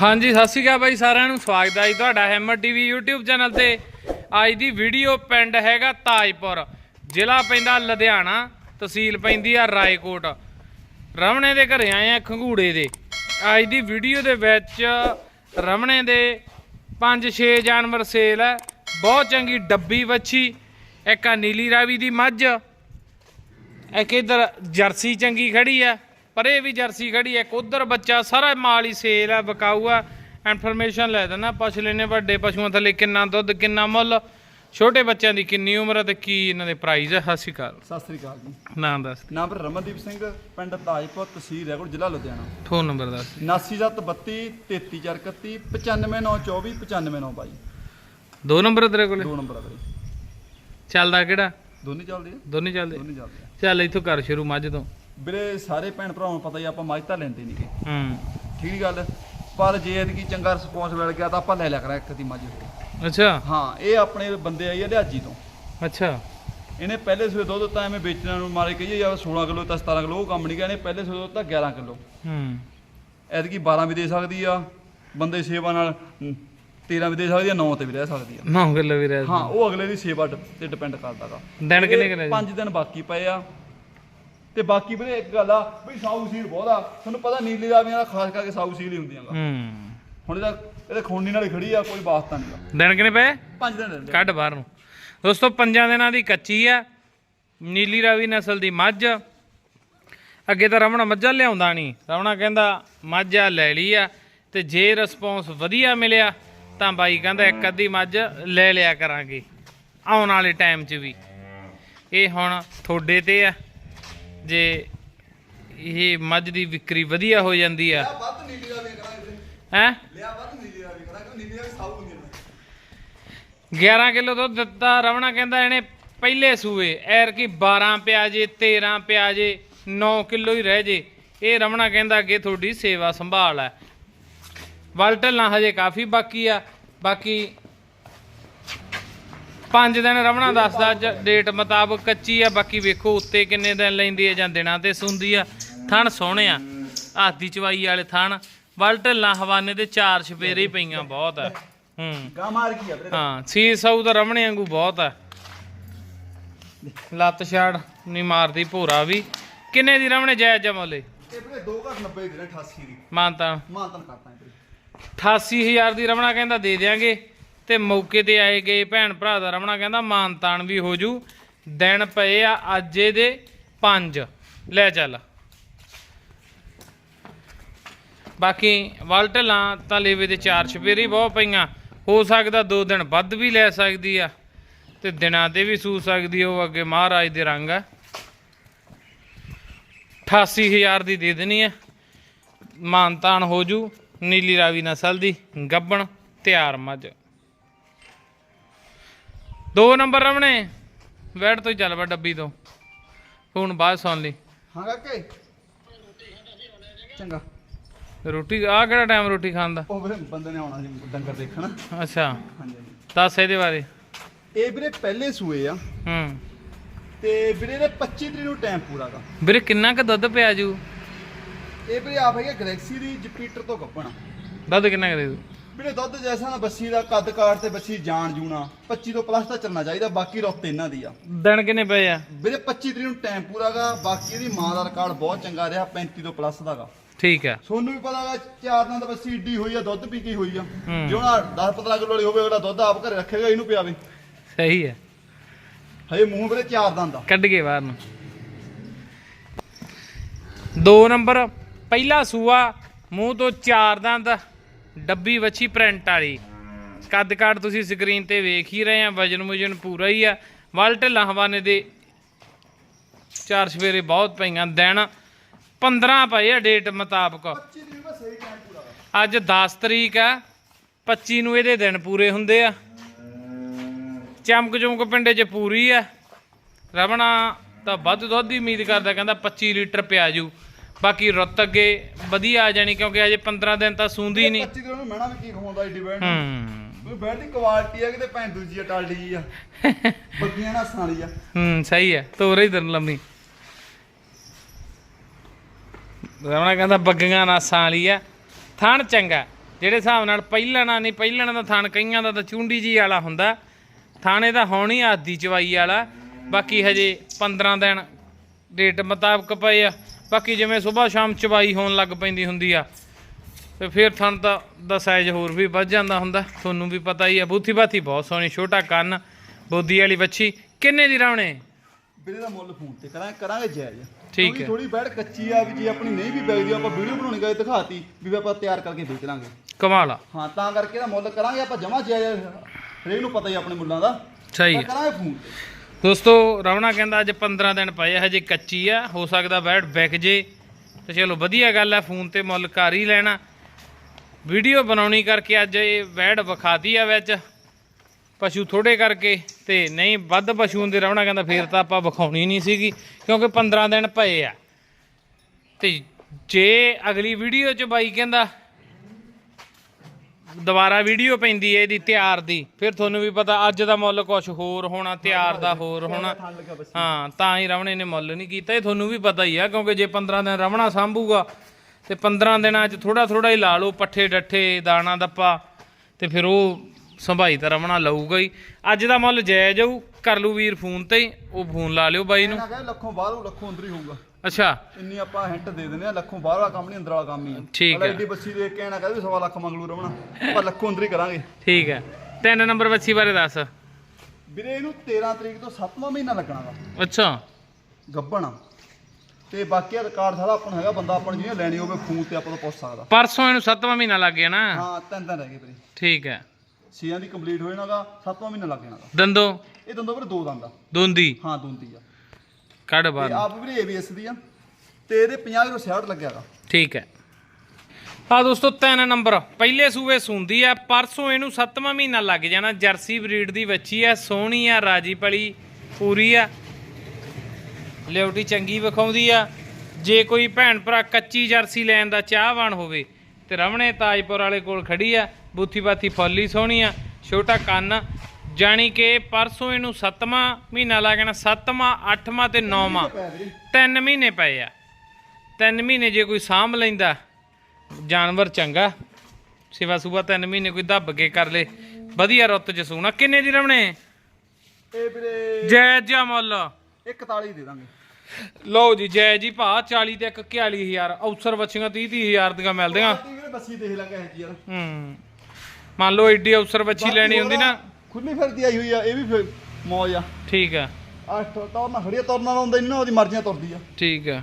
ਹਾਂਜੀ, ਸਤਿ ਸ਼੍ਰੀ ਅਕਾਲ ਬਾਈ ਸਾਰਿਆਂ ਨੂੰ। ਸਵਾਗਤ ਹੈ ਜੀ ਤੁਹਾਡਾ ਹੈਮਰ ਟੀਵੀ YouTube ਚੈਨਲ ਤੇ। ਅੱਜ ਦੀ ਵੀਡੀਓ ਪਿੰਡ ਹੈਗਾ ਤਾਜਪੁਰ। ਜ਼ਿਲ੍ਹਾ ਪੈਂਦਾ ਲੁਧਿਆਣਾ, ਤਹਿਸੀਲ ਪੈਂਦੀ ਆ ਰਾਏਕੋਟ। ਰਮਣੇ ਦੇ ਘਰੇ ਆਏ ਆ ਖੰਗੂੜੇ ਦੇ। ਅੱਜ ਦੀ ਵੀਡੀਓ ਦੇ ਵਿੱਚ ਰਮਣੇ ਦੇ 5-6 ਜਾਨਵਰ ਸੇਲ ਹੈ। ਬਹੁਤ ਚੰਗੀ ਡੱਬੀ ਵੱਛੀ, ਇੱਕ ਆ ਨੀਲੀ ਰਾਵੀ ਦੀ ਮੱਝ। ਇੱਕ ਇਧਰ ਜਰਸੀ ਚੰਗੀ ਖੜੀ ਆ ਪਰ ਇਹ ਵੀ ਜਰਸੀ ਖੜੀ ਆ ਇੱਕ ਉਧਰ ਬੱਚਾ ਸਾਰਾ ਮਾਲ ਹੀ ਸੇਲ ਆ ਵਿਕਾਊ ਆ ਇਨਫੋਰਮੇਸ਼ਨ ਲੈ ਦੇਣਾ ਪਸ਼ੂ ਲੈਣੇ ਵੱਡੇ ਪਸ਼ੂਆਂ ਥੱਲੇ ਕਿੰਨਾ ਦੁੱਧ ਕਿੰਨਾ ਮੁੱਲ ਛੋਟੇ ਬੱਚਿਆਂ ਦੀ ਕਿੰਨੀ ਉਮਰ ਆ ਤੇ ਕੀ ਇਹਨਾਂ ਦੇ ਪ੍ਰਾਈਸ ਆ ਸਤਿ ਸ਼੍ਰੀ ਅਕਾਲ। ਸਤਿ ਸ੍ਰੀ ਅਕਾਲ ਜੀ। ਨਾਮ ਦੱਸ। ਨਾਮ ਪਰ ਰਮਨਦੀਪ ਸਿੰਘ ਪਿੰਡ ਤਾਜਪੁਰ ਤਹਿਸੀਲ ਰੈਗੁਰ ਜ਼ਿਲ੍ਹਾ ਲੁਧਿਆਣਾ। ਫੋਨ ਨੰਬਰ ਦੱਸ। 7932 33431 95924 95922 ਦੋ ਨੰਬਰ ਤੇਰੇ ਕੋਲੇ? ਦੋ ਨੰਬਰ ਆ ਵੀਰੇ। ਚੱਲਦਾ ਕਿਹੜਾ? ਦੋਨੇ ਚੱਲਦੇ ਆ। ਦੋਨੇ ਚੱਲਦੇ ਦੋਨੇ ਚੱਲਦੇ ਆ। ਚੱਲ ਇੱਥੋਂ ਕਰ ਸ਼ੁਰੂ ਮੱਝ ਤੋਂ। ਵੀਰੇ ਸਾਰੇ ਭੈਣ ਭਰਾਵਾਂ ਨੂੰ ਪਤਾ ਹੀ ਆ, ਆਪਾਂ ਮੱਝ ਤਾਂ ਲੈਂਦੇ ਨਹੀਂਗੇ। ਹੂੰ। ਠੀਕ ਗੱਲ? ਪਰ ਜੇ ਇਹਦੀ ਚੰਗਾ ਰਿਸਪੌਂਸ ਮਿਲ ਗਿਆ ਤਾਂ ਆਪਾਂ ਲੈ ਲਿਆ ਕਰਾਂ ਇੱਕ ਦੀ ਮੱਝ। ਅੱਛਾ। ਹਾਂ ਇਹ ਆਪਣੇ ਬੰਦੇ ਆਈ ਆ ਲਿਆਜੀ ਤੋਂ। ਅੱਛਾ। ਇਹਨੇ ਪਹਿਲੇ ਸਵੇਰ ਦੁੱਧ ਦਿੱਤਾ ਐਵੇਂ ਵੇਚਣ ਨੂੰ ਮਾਰੇ ਕਹੀਏ ਯਾਰ 16 ਕਿਲੋ ਤਾਂ 17 ਕਿਲੋ ਉਹ ਕੰਮ ਨਹੀਂ ਗਿਆ ਇਹਨੇ ਪਹਿਲੇ ਸਵੇਰ ਦੁੱਧ ਦਿੱਤਾ 11 ਕਿਲੋ। ਹੂੰ। ਐਤਕੀ 12 ਵੀ ਦੇ ਸਕਦੀ ਆ ਬੰਦੇ ਸੇਵਾ ਨਾਲ ਹਮ, 13 ਵੀ ਦੇ ਸਕਦੀ ਆ 9 ਤੇ ਵੀ ਰਹਿ ਸਕਦੀ ਆ। 9 ਕਿਲੋ ਵੀ ਰਹਿ ਹਾਂ ਉਹ ਅਗਲੇ ਦੀ ਸੇਵਾ ਡ- ਤੇ ਡਿਪੈਂਡ ਕਰਦਾਗਾ ਦਿਨ ਕਿੰਨੇ ਕਿੰਨੇ 5 ਦਿਨ ਬਾਕੀ ਪਏ ਆ। ਤੇ ਬਾਕੀ ਵੀਰੇ ਇੱਕ ਗੱਲ ਆ ਵੀ ਸਾਊ ਸੀਲ ਬਹੁਤ ਆ। ਤੁਹਾਨੂੰ ਪਤਾ ਨੀਲੀ ਰਾਵੀਆਂ ਦਾ ਖਾਸ ਕਰਕੇ ਸਾਊ ਸੀਲ ਹੀ ਹੁੰਦੀਆਂ ਗਾ। ਹੂੰ। ਹੁਣ ਇਹਦਾ ਇਹਦੇ ਖੋਣੀ ਨਾਲ ਹੀ ਖੜੀ ਆ ਕੋਈ ਵਾਸਤਾ ਨਹੀਂਗਾ ਦਿਨ ਕਿੰਨੇ ਪਏ? 5 ਦਿਨ ਰਹਿੰਦੇ ਆ। ਕੱਢ ਬਾਹਰ ਨੂੰ। ਦੋਸਤੋ ਪੰਜਾਂ ਦਿਨਾਂ ਦੀ ਕੱਚੀ ਆ। ਨੀਲੀ ਰਾਵੀ ਨਸਲ ਦੀ ਮੱਝ। ਅੱਗੇ ਤਾਂ ਰਮਣਾ ਮੱਝਾਂ ਲਿਆਉਂਦਾ ਨਹੀਂ ਰਮਣਾ ਕਹਿੰਦਾ ਮੱਝ ਆ ਲੈ ਲਈ ਆ। ਤੇ ਜੇ ਰਿਸਪੌਂਸ ਵਧੀਆ ਮਿਲਿਆ ਤਾਂ ਬਾਈ ਕਹਿੰਦਾ ਇੱਕ ਅੱਧੀ ਮੱਝ ਲੈ ਲਿਆ ਕਰਾਂਗੇ। ਆਉਣ ਵਾਲੇ ਟਾਈਮ 'ਚ ਵੀ। ਇਹ ਹੁਣ ਤੁਹਾਡੇ ਤੇ ਆ। ਜੇ ਇਹ ਮੱਝ ਦੀ ਵਿਕਰੀ ਵਧੀਆ ਹੋ ਜਾਂਦੀ ਆ। ਵੱਧ ਨੀਲੀ ਕਰਾਂਗੇ ਵੀਰੇ। ਹੈ? ਲਿਆ ਵੱਧ ਨੀਲੀ ਰਾਵੀ ਕਰਾਂਗੇ ਨੀਲੀ ਰਾਵੀ ਸਾਊ ਹੁੰਦੀਆਂ ਨੇ 11 ਕਿਲੋ ਦੁੱਧ ਦਿੱਤਾ ਰਵਣਾ ਕਹਿੰਦਾ ਇਹਨੇ ਪਹਿਲੇ ਸੂਏ ਐਰ ਕੀ 12 ਪਿਆ ਜੇ 13 ਪਿਆ ਜੇ 9 ਕਿਲੋ ਹੀ ਰਹਿ ਜੇ। ਇਹ ਰਵਣਾ ਕਹਿੰਦਾ ਅੱਗੇ ਤੁਹਾਡੀ ਸੇਵਾ ਸੰਭਾਲ ਹੈ। ਵਲਟਲ ਨਾ ਹਜੇ ਕਾਫੀ ਬਾਕੀ ਆ ਬਾਕੀ 5 ਦਿਨ ਰਵਣਾ ਦੱਸਦਾ ਅੱਜ ਡੇਟ ਮੁਤਾਬਕ ਕੱਚੀ ਆ ਬਾਕੀ ਵੇਖੋ ਉੱਤੇ ਕਿੰਨੇ ਦਿਨ ਲੈਂਦੀ ਆ ਜਾਂ ਦਿਨਾਂ ਤੇ ਸੁੰਦੀ ਆ। ਥਣ ਸੋਹਣੇ ਆ ਹੱਥ ਦੀ ਚਵਾਈ ਵਾਲੇ ਥਣ। ਵਲਟਲ ਨਾ ਹਵਾਨੇ ਦੇ ਚਾਰ ਛਪੇਰੇ ਹੀ ਪਈਆਂ ਬਹੁਤ ਆ। ਹੂੰ। ਗਾਂ ਮਾਰ ਕੀ ਆ ਵੀਰੇ। ਹਾਂ ਸੀ ਸੌ ਦਾ ਰਮਣੇ ਵਾਂਗੂ ਬਹੁਤ ਆ। ਲੱਤ ਛਾੜ ਨਹੀਂ ਮਾਰਦੀ ਭੋਰਾ ਵੀ। ਕਿੰਨੇ ਦੀ ਰਮਣੇ ਜਾਇਜ਼ ਜਮੋਲੇ ਇਹ ਵੀਰੇ 2 ਘੱਟ 90 ਦੇ ਨੇ 88 ਦੀ। ਮਾਨਤਾ ਮਾਨਤਨ ਕਰਤਾ ਵੀਰੇ। 88000 ਦੀ ਰਮਣਾ ਕਹਿੰਦਾ ਦੇ ਦਿਆਂਗੇ। ਤੇ ਮੌਕੇ ਤੇ ਆਏ ਗਏ ਭੈਣ ਭਰਾ ਦਾ ਰਮਣਾ ਕਹਿੰਦਾ, ਮਾਨ ਤਾਨ ਵੀ ਹੋ ਜੂ। ਦਿਨ ਪਏ ਆ, ਅੱਜ ਦੇ 5 ਲੈ ਚੱਲ। ਬਾਕੀ ਵਲਟਲਾਂ ਤਾਂ ਲੇਵੇ ਦੇ ਚਾਰ ਛਪੇਰੀ ਬਹੁਤ ਪਈਆਂ। ਹੋ ਸਕਦਾ ਦੋ ਦਿਨ ਵੱਧ ਵੀ ਲੈ ਸਕਦੀ ਆ ਤੇ ਦਿਨਾਂ ਤੇ ਵੀ ਸੂ ਸਕਦੀ ਉਹ ਅੱਗੇ ਮਹਾਰਾਜ ਦੇ ਰੰਗ ਆ। 88000 ਦੀ ਦੇ ਦੇਣੀ ਆ। ਮਾਨਤਾਨ ਹੋ ਜੂ, ਨੀਲੀ ਰਾਵੀ ਨਸਲ ਦੀ, ਗੱਬਣ ਤਿਆਰ ਮੱਝ। ਦੋ ਨੰਬਰ ਰਮਣੇ ਬੈਠ ਤੋਂ ਹੀ ਚੱਲ ਵਾ ਡੱਬੀ ਤੋਂ। ਹੁਣ ਬਾਅਦ ਸੁਣ ਲਈ। ਹਾਂ ਕਾਕੇ। ਚੰਗਾ। ਰੋਟੀ ਆ ਕਿਹੜਾ ਟਾਈਮ ਰੋਟੀ ਖਾਣ ਦਾ? ਉਹ ਵੀਰੇ ਬੰਦੇ ਨੇ ਆਉਣਾ ਸੀ ਡੰਗਰ ਦੇਖਣ। ਅੱਛਾ। ਹਾਂਜੀ। ਦੱਸ ਇਹਦੇ ਬਾਰੇ। ਇਹ ਵੀਰੇ ਪਹਿਲੇ ਸੂਏ ਆ। ਹੂੰ। ਤੇ ਵੀਰੇ ਦੇ 25 ਤਰੀਕ ਨੂੰ ਟਾਈਮ ਪੂਰਾ ਗਾ। ਵੀਰੇ ਕਿੰਨਾ ਕੁ ਦੁੱਧ ਪਿਆ ਜੂ? ਇਹ ਵੀਰੇ ਆਪ ਹੈਗਾ ਗੈਲੈਕਸੀ ਦੀ ਜੁਪੀਟਰ ਤੋਂ ਕੱਪਣਾ ਦੁੱਧ ਕਿੰਨਾ ਕੁ ਦੇ ਦੂ? ਵੀਰੇ ਦੁੱਧ ਜੈਸਾ ਨਾ ਬੱਸੀ ਦਾ ਕੱਦ ਕਾਠ ਤੇ ਬੱਸੀ ਜਾਣ ਜੂਣਾ 25 ਤੋਂ ਪਲੱਸ ਤਾਂ ਚੱਲਣਾ ਚਾਹੀਦਾ ਬਾਕੀ ਰੁੱਤ ਇਹਨਾਂ ਦੀ ਆ। ਦਿਨ ਕਿੰਨੇ ਪਏ ਆ? ਵੀਰੇ 25 ਤਰੀਕ ਨੂੰ ਟਾਈਮ ਪੂਰਾ ਗਾ ਬਾਕੀ ਇਹਦੀ ਮਾਂ ਦਾ ਰਿਕਾਰਡ ਬਹੁਤ ਚੰਗਾ ਰਿਹਾ 35 ਤੋਂ ਪਲੱਸ ਦਾ ਗਾ। ਠੀਕ ਆ। ਸੋਨੂੰ ਵੀ ਪਤਾ ਗਾ ਚਾਰ ਦਿਨ ਤਾਂ ਬੱਸੀ ਏਡੀ ਹੋਈ ਆ ਦੁੱਧ ਪੀ ਕੇ ਹੋਈ ਆ। ਜੇ ਹੁਣ 10 15 ਕਿਲੋ ਵਾਲੀ ਹੋਵੇ ਅਗਲਾ ਦੁੱਧ ਆਪ ਘਰੇ ਰੱਖੇਗਾ ਇਹਨੂੰ ਪਿਆਵੇ। ਸਹੀ ਹੈ ਹਜੇ ਮੂੰਹ ਵੀਰੇ ਚਾਰ ਦਿਨ ਦਾ। ਕੱਢ ਕੇ ਬਾਹਰ ਨੂੰ। ਦੋ ਨੰਬਰ ਪਹਿਲਾ ਸੂਆ ਮੂੰਹ ਤੋਂ ਚਾਰ ਦੰਦ। ਡੱਬੀ ਵੱਛੀ ਪ੍ਰਿੰਟ ਵਾਲੀ। ਕੱਦ ਕਾਠ ਤੁਸੀਂ ਸਕਰੀਨ ਤੇ ਵੇਖ ਹੀ ਰਹੇ ਆ ਵਜਨ ਮੁਜਨ ਪੂਰਾ ਹੀ ਆ। ਵਲਟ ਲਹਵਾਨੇ ਦੇ ਚਾਰ ਸਵੇਰੇ ਬਹੁਤ ਪਈਆਂ ਦਿਨ 15 ਪਏ ਆ ਡੇਟ ਮੁਤਾਬਕ। 25 ਤਰੀਕ ਦਾ ਸਹੀ ਟਾਈਮ ਪੂਰਾ ਗਾ ਅੱਜ 10 ਤਰੀਕ ਆ 25 ਨੂੰ ਇਹਦੇ ਦਿਨ ਪੂਰੇ ਹੁੰਦੇ ਆ। ਚਮਕ ਚਮਕ ਪਿੰਡੇ 'ਚ ਪੂਰੀ ਆ। ਰਵਣਾ ਤਾਂ ਵੱਧ ਦੁੱਧ ਦੀ ਉਮੀਦ ਕਰਦਾ ਕਹਿੰਦਾ 25 ਲੀਟਰ ਪਿਆ ਜੂ ਬਾਕੀ ਰੁੱਤ ਅੱਗੇ ਵਧੀਆ ਆ ਜਾਣੀ ਕਿਉਂਕਿ ਅਜੇ 15 ਦਿਨ ਤਾਂ ਸੂੰਦੀ ਨਹੀਂ। 25 ਕਿਲੋ ਨੂੰ ਮਹਿਣਾ ਵੀ ਕੀ ਖਵਾਉਂਦਾ ਏਡੀ ਬੈਠ ਹੂੰ। ਕੋਈ ਬੈਠ ਦੀ ਕੁਆਲਿਟੀ ਆ ਕਿਤੇ ਭੈਣ ਦੂਜੀ ਆ ਟਾਲਡੀ ਜੀ ਆ। ਬੱਗੀਆਂ ਨਾ ਵਾਲੀ ਆ। ਹੂੰ ਸਹੀ ਹੈ ਤੋਰੇ ਹੀ ਦਰ ਲੰਮੀ। ਰਵਣਾ ਕਹਿੰਦਾ ਬੱਗੀਆਂ ਨਾਸਾਂ ਵਾਲੀ ਆ। ਥਣ ਚੰਗਾ ਜਿਹੜੇ ਹਿਸਾਬ ਨਾਲ ਪਹਿਲਣਾ ਨਹੀਂ ਪਹਿਲਣਾ ਦਾ ਥਣ ਕਈਆਂ ਦਾ ਤਾਂ ਚੁੰਡੀ ਜੀ ਵਾਲਾ ਹੁੰਦਾ। ਥਾਣੇ ਦਾ ਹੋਣੀ ਆਦੀ ਚਵਾਈ ਵਾਲਾ। ਬਾਕੀ ਹਜੇ 15 ਦਿਨ ਡੇਟ ਮੁਤਾਬਕ ਪਏ ਆ। ਬਾਕੀ ਜਿਵੇਂ ਸਵੇਰ ਸ਼ਾਮ ਚਵਾਈ ਹੋਣ ਲੱਗ ਪੈਂਦੀ ਹੁੰਦੀ ਆ ਤੇ ਫਿਰ ਥਣ ਦਾ ਦਾ ਸਾਈਜ਼ ਹੋਰ ਵੀ ਵੱਧ ਜਾਂਦਾ ਹੁੰਦਾ। ਤੁਹਾਨੂੰ ਵੀ ਪਤਾ ਹੀ ਆ ਬੂਥੀ ਬਾਥੀ ਬਹੁਤ ਸੋਹਣੀ ਛੋਟਾ ਕੰਨ ਬੋਦੀ ਵਾਲੀ ਬੱਚੀ ਕਿੰਨੇ ਦੀ ਰਾਉਣੇ ਵੀਰੇ ਦਾ ਮੁੱਲ ਫੋਨ ਤੇ ਕਰਾਂਗੇ ਕਰਾਂਗੇ ਜਾਇਜ਼। ਠੀਕ ਹੈ। ਥੋੜੀ ਬੈੜ ਕੱਚੀ ਆ ਵੀ ਜੇ ਆਪਣੀ ਨਹੀਂ ਵੀ ਵਿਕਦੀ ਆਪਾਂ ਵੀਡੀਓ ਬਣਾਉਣੀ ਗਏ ਦਿਖਾਤੀ ਵੀ ਆਪਾਂ ਤਿਆਰ ਕਰਕੇ ਵੇਚ ਲਾਂਗੇ। ਕਮਾਲ ਆ। ਹਾਂ ਤਾਂ ਕਰਕੇ ਦਾ ਮੁੱਲ ਕਰਾਂਗੇ ਆਪਾਂ ਜਮਾ ਜਾਇਜ਼। ਹਰੇਕ ਨੂੰ ਪਤਾ ਹੀ ਆਪਣੇ ਮੁੱਲਾਂ ਦਾ। ਸਹੀ ਹੈ। ਕਰਾਂਗੇ ਫੋਨ ਤੇ। ਦੋਸਤੋ, ਰਵਣਾ ਕਹਿੰਦਾ ਅੱਜ 15 ਦਿਨ ਪਏ ਹਜੇ ਕੱਚੀ ਆ, ਹੋ ਸਕਦਾ ਬੈਠ ਵਿਕ ਜੇ। ਤੇ ਚਲੋ, ਵਧੀਆ ਗੱਲ ਆ, ਫੋਨ ਤੇ ਮੁੱਲ ਕਰ ਹੀ ਲੈਣਾ। ਵੀਡੀਓ ਬਣਾਉਣੀ ਕਰਕੇ ਅੱਜ ਇਹ ਵੈੜ ਵਿਖਾਤੀ ਆ ਵਿੱਚ। ਪਸ਼ੂ ਥੋੜੇ ਕਰਕੇ ਤੇ ਨਹੀਂ, ਵੱਧ ਪਸ਼ੂ ਦੇ ਰਵਣਾ ਕਹਿੰਦਾ ਫੇਰ ਤਾਂ ਆਪਾਂ ਵਿਖਾਉਣੀ ਨਹੀਂ ਸੀਗੀ, ਕਿਉਂਕਿ 15 ਦਿਨ ਪਏ ਆ। ਤੇ ਜੇ ਅਗਲੀ ਵੀਡੀਓ ਚ ਬਾਈ ਕਹਿੰਦਾ ਦੁਬਾਰਾ ਵੀਡੀਓ ਪੈਂਦੀ ਹੈ ਇਹਦੀ ਤਿਆਰ ਦੀ। ਫਿਰ ਤੁਹਾਨੂੰ ਵੀ ਪਤਾ ਅੱਜ ਦਾ ਮੁੱਲ ਕੁਝ ਹੋਰ ਹੋਣਾ, ਤਿਆਰ ਦਾ ਹੋਰ ਹੋਣਾ। ਹਾਂ, ਤਾਂ ਹੀ ਰਵਣੇ ਨੇ ਮੁੱਲ ਨਹੀਂ ਕੀਤਾ। ਇਹ ਤੁਹਾਨੂੰ ਵੀ ਪਤਾ ਹੀ ਆ, ਕਿਉਂਕਿ ਜੇ 15 ਦਿਨ ਰਵਣਾ ਸੰਭੂਗਾ, ਤੇ 15 ਦਿਨਾਂ 'ਚ ਥੋੜਾ ਥੋੜਾ ਹੀ ਲਾ ਲਓ, ਪੱਠੇ, ਡੱਠੇ, ਦਾਣਾ, ਦੱਪਾ, ਤੇ ਫਿਰ ਉਹ ਸੰਭਾਈ ਤਾਂ ਰਵਣਾ ਲਊਗਾ ਹੀ। ਅੱਜ ਦਾ ਮੁੱਲ ਜਾਇਜ਼ ਜਾਊ, ਕਰ ਲੂ ਵੀਰ ਫੋਨ ਤੇ, ਉਹ ਫੋਨ ਲਾ ਲਿਓ ਬਾਈ ਨੂੰ। ਲੱਖੋਂ ਬਾਹਰੋਂ ਲੱਖੋਂ ਅੰਦਰ ਹੀ ਹੋਊਗਾ। ਅੱਛਾ। ਇੰਨੀ ਆਪਾਂ ਹਿੰਟ ਦੇ ਦਿੰਦੇ ਆ ਲੱਖੋਂ ਬਾਹਰ ਵਾਲਾ ਕੰਮ ਨਹੀਂ ਅੰਦਰ ਵਾਲਾ ਕੰਮ ਹੀ ਆ ਠੀਕ ਹੈ। ਐਡੀ ਬੱਸੀ ਦੇਖ ਕੇ ਨਾ ਕਹਦੇ ਸਵਾ ਲੱਖ ਮੰਗ ਲੂ ਰਵਣਾ ਆਪਾਂ ਲੱਖੋਂ ਅੰਦਰ ਹੀ ਕਰਾਂਗੇ। ਠੀਕ ਹੈ। ਤਿੰਨ ਨੰਬਰ ਬੱਚੀ ਬਾਰੇ ਦੱਸ। ਵੀਰੇ ਇਹਨੂੰ 13 ਤਰੀਕ ਤੋਂ 7ਵਾਂ ਮਹੀਨਾ ਲੱਗਣਾ ਵਾ। ਅੱਛਾ। ਗੱਬਣ ਤੇ ਬਾਕੀ ਰਿਕਾਰਡ ਸਾਰਾ ਆਪਾਂ ਨੂੰ ਹੈਗਾ ਬੰਦਾ ਆਪਾਂ ਨੂੰ ਜਿਹਨੇ ਲੈਣੀ ਹੋਵੇ ਫੋਨ ਤੇ ਆਪਾਂ ਤੋਂ ਪੁੱਛ ਸਕਦਾ। ਪਰਸੋਂ ਇਹਨੂੰ 7ਵਾਂ ਮਹੀਨਾ ਲੱਗ ਗਿਆ ਨਾ। ਹਾਂ ਤਿੰਨ ਦਿਨ ਰਹਿ ਗਏ ਵੀਰੇ। ਠੀਕ ਹੈ। ਛੇਆਂ ਦੀ ਕੰਪਲੀਟ ਹੋ ਜਾਣਾਗਾ 7ਵਾਂ ਮਹੀਨਾ ਲੱਗ ਜਾਣਾਗਾ। ਦੰਦੋ। ਇਹ ਦੰਦੋਂ ਵੀਰੇ ਦੋ ਦੰਦ ਆ। ਦੋਂਦੀ। ਹਾਂ ਦੋਂਦੀ ਆ। ਕੱਢ ਤੇ ਬਾਹਰ। ਆਪ ਵੀਰੇ ABS ਦੀ ਆ। ਤੇ ਇਹਦੇ 50 ਕਿਲੋ 66 ਲੱਗਿਆਗਾ ਠੀਕ ਹੈ। ਆ ਦੋਸਤੋ ਤਿੰਨ ਨੰਬਰ। ਪਹਿਲੇ ਸੂਏ ਸੁੰਦੀ ਆ ਪਰਸੋਂ ਇਹਨੂੰ 7ਵਾਂ ਮਹੀਨਾ ਲੱਗ ਜਾਣਾ। ਜਰਸੀ ਬਰੀਡ ਦੀ ਬੱਚੀ ਆ ਸੋਹਣੀ ਆ ਰਾਜੀ ਪਲੀ ਪੂਰੀ ਆ। ਲਿਓਟੀ ਚੰਗੀ ਵਿਖਾਉਂਦੀ ਆ। ਜੇ ਕੋਈ ਭੈਣ ਭਰਾ ਕੱਚੀ ਜਰਸੀ ਲੈਣ ਦਾ ਚਾਹਵਾਨ ਹੋਵੇ ਤੇ ਰਮਣੇ ਤਾਜਪੁਰ ਵਾਲੇ ਕੋਲ ਖੜੀ ਆ। ਬੂਥੀ ਬਾਥੀ ਫੁੱਲੀ ਸੋਹਣੀ ਆ। ਛੋਟਾ ਕੰਨ ਜਾਣੀ ਕਿ ਪਰਸੋਂ ਇਹਨੂੰ 7ਵਾਂ ਮਹੀਨਾ ਲੱਗ ਜਾਣਾ 7ਵਾਂ 8ਵਾਂ ਤੇ 9ਵਾਂ ਪੈ ਵੀਰੇ ਤਿੰਨ ਮਹੀਨੇ ਪਏ ਆ। ਤਿੰਨ ਮਹੀਨੇ ਜੇ ਕੋਈ ਸਾਂਭ ਲੈਂਦਾ ਜਾਨਵਰ ਚੰਗਾ। ਸੇਵਾ ਸੁਬਾ ਤਿੰਨ ਮਹੀਨੇ ਕੋਈ ਦੱਬ ਕੇ ਕਰ ਲੇ। ਵਧੀਆ ਰੁੱਤ ਚ ਸੂਣਾ। ਕਿੰਨੇ ਦੀ ਰਵਣੇ ਇਹ ਵੀਰੇ ਜਾਇਜ਼ ਜਿਹਾ ਮੁੱਲ। ਇਹ 41 ਦੇ ਦਾਂਗੇ। ਲਓ ਜੀ ਜਾਇਜ਼ ਜੀ ਭਾ 40 ਤੇ ਇੱਕ 41000 ਅਫਸਰ ਬੱਚੀਆਂ 30 30000 ਦੀਆਂ ਮਿਲਦੀਆਂ। ਵੀਰੇ ਬੱਸੀ ਦੇਖ ਲਾਂਗੇ ਇਹ ਜੀ ਯਾਰ ਹੂੰ। ਮੰਨ ਲਓ ਏਡੀ ਅਫਸਰ ਬੱਚੀ ਲੈਣੀ ਹੁੰਦੀ ਨਾ। ਖੁੱਲੀ ਫਿਰਦੀ ਆਈ ਹੋਈ ਆ ਇਹ ਵੀ ਫਿਰ ਮੌਜ ਆ। ਠੀਕ ਆ। ਆ ਤੌਰਨਾ ਖੜੀ ਆ ਤੁਰਨਾ ਆਉਂਦਾ ਇਹਨਾਂ ਉਹਦੀ ਮਰਜ਼ੀਆਂ ਤੁਰਦੀ ਆ। ਠੀਕ ਆ।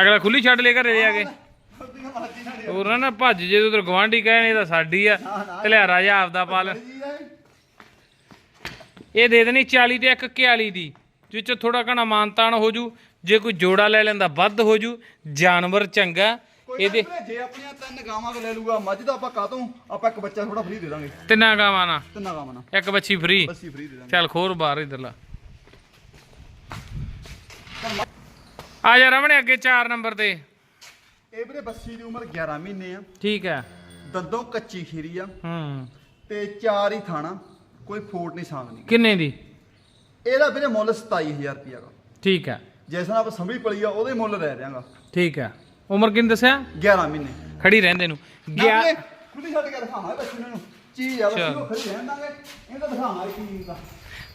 ਅਗਲਾ ਖੁੱਲੀ ਛੱਡ ਲੈ ਘਰੇ ਜਾ ਕੇ। ਮਰਜ਼ੀ ਨਾਲ ਹੋਰ ਨਾ ਭੱਜ ਜੇ ਉਧਰ ਗਵਾਂਢੀ ਕਹਿਣ ਇਹ ਤਾਂ ਸਾਡੀ ਆ। ਤੇ ਰਾਜਾ ਆਪਦਾ ਪਾਲ। ਇਹ। ਦੇ ਦੇਣੀ 40 ਤੇ ਇੱਕ 41 ਦੀ। ਜਿੱਚ ਥੋੜਾ ਘਣਾ ਮਾਨਤਾਨ ਹੋ ਜੂ ਜੇ ਕੋਈ ਜੋੜਾ ਲੈ ਲੈਂਦਾ ਵੱਧ ਹੋ ਜੂ। ਜਾਨਵਰ ਚੰਗਾ। ਇਹਦੇ ਜੇ ਆਪਣੀਆਂ ਤਿੰਨ ਗਾਵਾਂ ਕੋ ਲੈ ਲੂਗਾ ਮੱਝ ਦਾ ਆਪਾਂ ਕਾਤੋਂ ਆਪਾਂ ਇੱਕ ਬੱਚਾ ਥੋੜਾ ਫ੍ਰੀ ਦੇ ਦਾਂਗੇ। ਤਿੰਨਾਂ ਗਾਵਾਂ ਨਾਲ? ਤਿੰਨਾਂ ਗਾਵਾਂ ਨਾਲ। ਇੱਕ ਬੱਚੀ ਫ੍ਰੀ ਬੱਸੀ ਫ੍ਰੀ ਦੇ ਦਾਂਗੇ। ਚੱਲ ਖੋਰ ਬਾਹਰ ਇਧਰਲਾ ਆ ਜਾ ਰਮਣੇ ਅੱਗੇ 4 ਨੰਬਰ ਤੇ। ਇਹ ਵੀਰੇ ਬੱਸੀ ਦੀ ਉਮਰ 11 ਮਹੀਨੇ ਆ। ਠੀਕ ਹੈ। ਦੰਦੋਂ ਕੱਚੀ ਖੀਰੀ ਆ। ਹੂੰ। ਤੇ ਚਾਰ ਹੀ ਥਾਣਾ ਕੋਈ ਫੋਟ ਨਹੀਂ ਸਾਂਗ ਨਹੀਂ। ਕਿੰਨੇ ਦੀ? ਇਹਦਾ ਵੀਰੇ ਮੁੱਲ 27000 ਰੁਪਿਆ ਗਾ। ਠੀਕ ਹੈ। ਜੈਸਾ ਆਪਾਂ ਸੰਭੀ ਪਲੀ ਆ ਉਹਦੇ ਮੁੱਲ ਰਹਿ ਦਿਆਂਗਾ। ਠੀਕ ਹੈ। ਉਮਰ ਕਿੰਨੀ ਦੱਸਿਆ? 11 ਮਹੀਨੇ। ਖੜੀ ਰਹਿੰਦੇ ਨੂੰ। ਗਿਆ ਖੁੱਲੀ ਛੱਡ ਕੇ ਦਿਖਾਵਾਂ ਬੱਚੀ ਨੂੰ। ਚੀਜ਼ ਆ ਬੱਚੀ। ਉਹ ਖੜੀ ਰਹਿਣ ਦਾਂਗੇ। ਇਹ ਤਾਂ ਦਿਖਾਵਾਂ ਕੀ ਦਾ।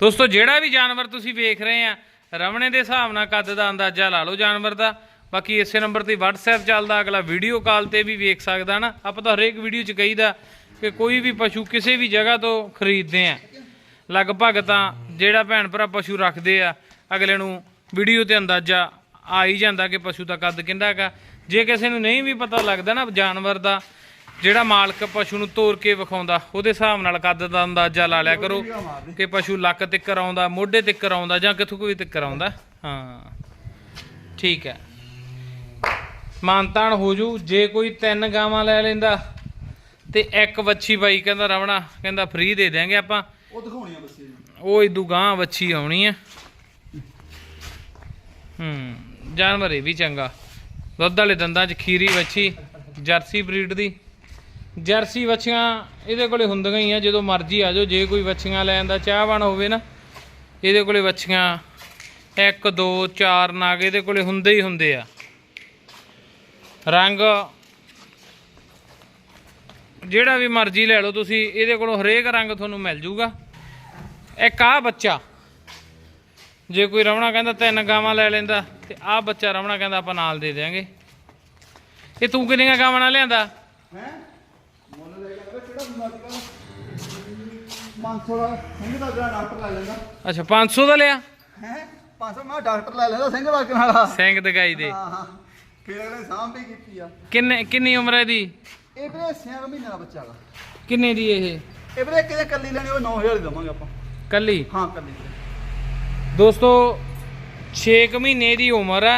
ਦੋਸਤੋ ਜਿਹੜਾ ਵੀ ਜਾਨਵਰ ਤੁਸੀਂ ਵੇਖ ਰਹੇ ਆ ਰਮਣੇ ਦੇ ਹਿਸਾਬ ਨਾਲ ਕੱਦ ਦਾ ਅੰਦਾਜ਼ਾ ਲਾ ਲਓ ਜਾਨਵਰ ਦਾ। ਬਾਕੀ ਇਸੇ ਨੰਬਰ ਤੇ WhatsApp ਚੱਲਦਾ ਅਗਲਾ ਵੀਡੀਓ ਕਾਲ ਤੇ ਵੀ ਵੇਖ ਸਕਦਾ ਨਾ। ਆਪਾਂ ਤਾਂ ਹਰੇਕ ਵੀਡੀਓ 'ਚ ਕਹੀਦਾ ਕਿ ਕੋਈ ਵੀ ਪਸ਼ੂ ਕਿਸੇ ਵੀ ਜਗ੍ਹਾ ਤੋਂ ਖਰੀਦਦੇ ਆ। ਲਗਭਗ ਤਾਂ ਜਿਹੜਾ ਭੈਣ ਭਰਾ ਪਸ਼ੂ ਰੱਖਦੇ ਆ ਅਗਲੇ ਨੂੰ ਵੀਡੀਓ ਤੇ ਅੰਦਾਜ਼ਾ ਆ ਹੀ ਜਾਂਦਾ ਕਿ ਪਸ਼ੂ ਦਾ ਕੱਦ ਕਿੰਨਾ ਹੈਗਾ ਜੇ ਕਿਸੇ ਨੂੰ ਨਹੀਂ ਵੀ ਪਤਾ ਲੱਗਦਾ ਨਾ ਜਾਨਵਰ ਦਾ ਜਿਹੜਾ ਮਾਲਕ ਪਸ਼ੂ ਨੂੰ ਤੋੜ ਕੇ ਵਿਖਾਉਂਦਾ ਉਹਦੇ ਹਿਸਾਬ ਨਾਲ ਕੱਦ ਦਾ ਅੰਦਾਜ਼ਾ ਲਾ ਲਿਆ ਕਰੋ ਕਿ ਪਸ਼ੂ ਲੱਕ ਤਿੱਕਰ ਆਉਂਦਾ ਮੋਢੇ ਤਿੱਕਰ ਆਉਂਦਾ ਜਾਂ ਕਿੱਥੋਂ ਕੋਈ ਤਿੱਕਰ ਆਉਂਦਾ। ਹਾਂ। ਠੀਕ ਹੈ। ਮਾਨਤਾਨ ਹੋ ਜੂ। ਜੇ ਕੋਈ ਤਿੰਨ ਗਾਵਾਂ ਲੈ ਲੈਂਦਾ ਤੇ ਇੱਕ ਵੱਛੀ ਬਾਈ ਕਹਿੰਦਾ ਰਵਣਾ ਕਹਿੰਦਾ ਫ੍ਰੀ ਦੇ ਦਿਆਂਗੇ ਆਪਾਂ। ਉਹ ਦਿਖਾਉਣੀ ਆ ਬੱਚੀ ਉਹ ਇਦੂ ਗਾਂ ਵੱਛੀ ਆਉਣੀ ਹੈ ਹੂੰ। ਜਾਨਵਰ ਇਹ ਵੀ ਚੰਗਾ। ਦੁੱਧ ਵਾਲੇ ਦੰਦਾਂ 'ਚ ਖੀਰੀ ਵੱਛੀ, ਜਰਸੀ ਬਰੀਡ ਦੀ। ਜਰਸੀ ਵੱਛੀਆਂ ਇਹਦੇ ਕੋਲੇ ਹੁੰਦੀਆਂ ਹੀ ਆ, ਜਦੋਂ ਮਰਜ਼ੀ ਆ ਜਾਓ। ਜੇ ਕੋਈ ਵੱਛੀਆਂ ਲੈਣ ਦਾ ਚਾਹਵਾਨ ਹੋਵੇ ਨਾ, ਇਹਦੇ ਕੋਲੇ ਵੱਛੀਆਂ 1 2 4 ਨਾਗ ਇਹਦੇ ਕੋਲੇ ਹੁੰਦੇ ਹੀ ਹੁੰਦੇ ਆ। ਰੰਗ ਜਿਹੜਾ ਵੀ ਮਰਜ਼ੀ ਲੈ ਲਓ ਤੁਸੀਂ, ਇਹਦੇ ਕੋਲੋਂ ਹਰੇਕ ਰੰਗ ਤੁਹਾਨੂੰ ਮਿਲ ਜੂਗਾ। ਇੱਕ ਆ ਬੱਚਾ ਜੇ ਕੋਈ ਰਵਣਾ ਕਹਿੰਦਾ ਤਿੰਨ ਗਾਵਾਂ ਲੈ ਲੈਂਦਾ ਤੇ ਆ ਬੱਚਾ ਰਵਣਾ ਕਹਿੰਦਾ ਆਪਾਂ ਨਾਲ ਦੇ ਦਿਆਂਗੇ। ਇਹ ਤੂੰ ਕਿੰਨੀਆਂ ਗਾਵਾਂ ਨਾਲ ਲਿਆਂਦਾ? ਹੈ ਮੁੱਲ ਲੈ ਕੇ ਕਿਹੜਾ ਬਿਮਾਰੀ ਕਾ 500 ਦਾ ਸਿੰਘ ਦਾ ਜਿਹੜਾ ਡਾਕਟਰ ਲੈ ਲੈਂਦਾ। ਅੱਛਾ 500 ਦਾ ਲਿਆ? ਹੈ? 500 ਮੈਂ ਡਾਕਟਰ ਲੈ ਲੈਂਦਾ ਸਿੰਘ ਦਾ ਸਿੰਘ ਦਿਖਾਈ ਦੇ। ਹਾਂ ਹਾਂ। ਫਿਰ ਅਗਲੇ ਸਾਂਭ ਵੀ ਕੀਤੀ ਆ। ਕਿੰਨੇ ਕਿੰਨੀ ਉਮਰ ਹੈ ਦੀ ਇਹ ਵੀਰੇ 6 ਮਹੀਨੇ ਦਾ ਬੱਚਾ ਗਾ ਕਿੰਨੇ ਦੀ ਇਹ? ਇਹ ਵੀਰੇ ਕਿਤੇ ਕੱਲੀ ਲੈਣੀ ਉਹ 9000 ਦੀ ਦਵਾਂਗੇ ਆਪਾਂ। ਕੱਲੀ? ਹਾਂ ਕੱਲੀ। ਦੋਸਤੋ 6 ਮਹੀਨੇ ਦੀ ਉਮਰ ਹੈ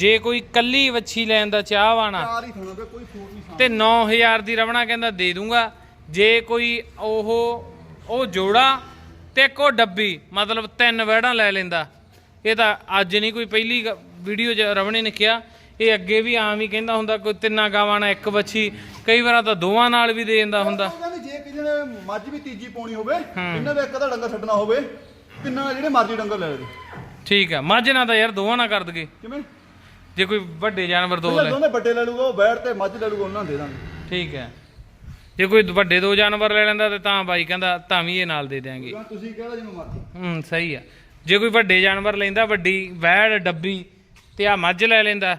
ਜੇ ਕੋਈ ਕੱਲੀ ਵੱਛੀ ਲੈਣ ਦਾ ਚਾਹ ਵਾਣਾ ਚਾਰ ਹੀ ਥਾਣਾ ਤੇ ਕੋਈ ਫੂਟ ਨਹੀਂ ਸਾਂਭ ਤੇ 9000 ਦੀ ਰਵਣਾ ਕਹਿੰਦਾ ਦੇ ਦੂੰਗਾ। ਜੇ ਕੋਈ ਉਹ ਉਹ ਜੋੜਾ ਤੇ ਕੋ ਡੱਬੀ ਮਤਲਬ ਤਿੰਨ ਵਹਿੜਾਂ ਲੈ ਲੈਂਦਾ। ਇਹ ਤਾਂ ਅੱਜ ਨਹੀਂ ਕੋਈ ਪਹਿਲੀ ਵੀਡੀਓ 'ਚ ਰਵਣੇ ਨੇ ਕਿਹਾ। ਇਹ ਅੱਗੇ ਵੀ ਆਮ ਹੀ ਕਹਿੰਦਾ ਹੁੰਦਾ ਕੋਈ ਤਿੰਨਾਂ ਗਾਵਾਂ ਨਾਲ ਇੱਕ ਵੱਛੀ ਕਈ ਵਾਰਾਂ ਤਾਂ ਦੋਵਾਂ ਨਾਲ ਵੀ ਦੇ ਜਾਂਦਾ ਹੁੰਦਾ। ਜੇ ਕਿਸੇ ਨੇ ਮੱਝ ਵੀ ਤੀਜੀ ਪਾਉਣੀ ਹੋਵੇ ਇਹਨਾਂ ਦਾ ਇੱਕ ਅੱਧਾ ਡੰਗਰ ਛੱਡਣਾ ਹੋਵੇ। ਤਿੰਨਾਂ ਜਿਹੜੇ ਮਰਜ਼ੀ ਡੰਗਰ ਲੈ ਲੈ ਠੀਕ ਹੈ ਮੱਝ ਨਾਲ ਤਾਂ ਯਾਰ ਦੋਵਾਂ ਨਾਲ ਕਰ ਦਗੇ ਕਿਵੇਂ? ਜੇ ਕੋਈ ਵੱਡੇ ਜਾਨਵਰ ਦੋ ਲੈ। ਦੋਨੇ ਵੱਡੇ ਲੈ ਲੂਗਾ ਉਹ ਬੈੜ ਤੇ ਮੱਝ ਲੈ ਲੂਗਾ ਉਹਨਾਂ ਨੂੰ ਦੇ ਦਾਂਗੇ। ਠੀਕ ਹੈ ਜੇ ਕੋਈ ਵੱਡੇ ਦੋ ਜਾਨਵਰ ਲੈ ਲੈਂਦਾ ਤੇ ਤਾਂ ਬਾਈ ਕਹਿੰਦਾ ਤਾਂ ਵੀ ਇਹ ਨਾਲ ਦੇ ਦਿਆਂਗੇ। ਤੁਸੀਂ ਕਿਹੜਾ ਜਿਵੇਂ ਮਰਜ਼ੀ। ਹੂੰ ਸਹੀ ਆ। ਜੇ ਕੋਈ ਵੱਡੇ ਜਾਨਵਰ ਲੈਂਦਾ ਵੱਡੀ ਵੈੜ ਡੱਬੀ ਤੇ ਆ ਮੱਝ ਲੈ ਲੈਂਦਾ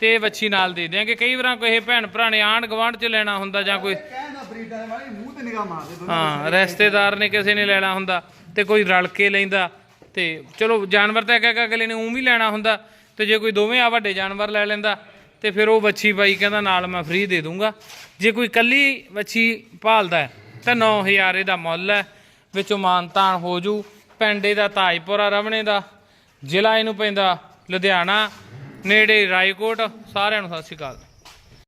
ਤੇ ਵੱਛੀ ਨਾਲ ਦੇ ਦਿਆਂਗੇ। ਕਈ ਵਾਰਾਂ ਕੋਈ ਭੈਣ ਭਰਾ ਨੇ ਆਂਢ ਗਵਾਂਢ ਚ ਲੈਣਾ ਹੁੰਦਾ ਜਾਂ ਕੋਈ ਕਹਿਣਾ ਬਰੀਡਾਂ ਦੇ ਵਾਲੀ ਮੂੰਹ ਤੇ ਨਿਗਾਹ ਮਾਰਦੇ ਹਾਂ ਰਿਸ਼ਤੇਦਾਰ ਨੇ ਕਿਸੇ ਨੇ ਲੈਣਾ ਹੁੰਦਾ। ਤੇ ਕੋਈ ਰਲ ਕੇ ਲੈਂਦਾ ਤੇ ਚਲੋ ਜਾਨਵਰ ਤਾਂ ਕਹਿ ਇੱਕ ਅਗਲੇ ਨੇ ਉਂ ਵੀ ਲੈਣਾ ਹੁੰਦਾ ਤੇ ਜੇ ਕੋਈ ਦੋਵੇਂ ਆ ਵੱਡੇ ਜਾਨਵਰ ਲੈ ਲੈਂਦਾ ਤੇ ਫਿਰ ਉਹ ਵੱਛੀ ਬਾਈ ਕਹਿੰਦਾ ਨਾਲ ਮੈਂ ਫ੍ਰੀ ਦੇ ਦੂੰਗਾ। ਜੇ ਕੋਈ ਕੱਲੀ ਵੱਛੀ ਭਾਲਦਾ ਹੈ ਤਾਂ 9000 ਇਹਦਾ ਮੁੱਲ ਹੈ, ਵਿੱਚੋਂ ਮਾਨਤਾਨ ਹੋ ਜੂ, ਪਿੰਡੇ ਦਾ ਤਾਜਪੁਰਾ ਰਵਣੇ ਦਾ, ਜ਼ਿਲ੍ਹਾ ਇਹਨੂੰ ਪੈਂਦਾ ਲੁਧਿਆਣਾ, ਨੇੜੇ ਰਾਏਕੋਟ, ਸਾਰਿਆਂ ਨੂੰ ਸਤਿ ਸ਼੍ਰੀ ਅਕਾਲ।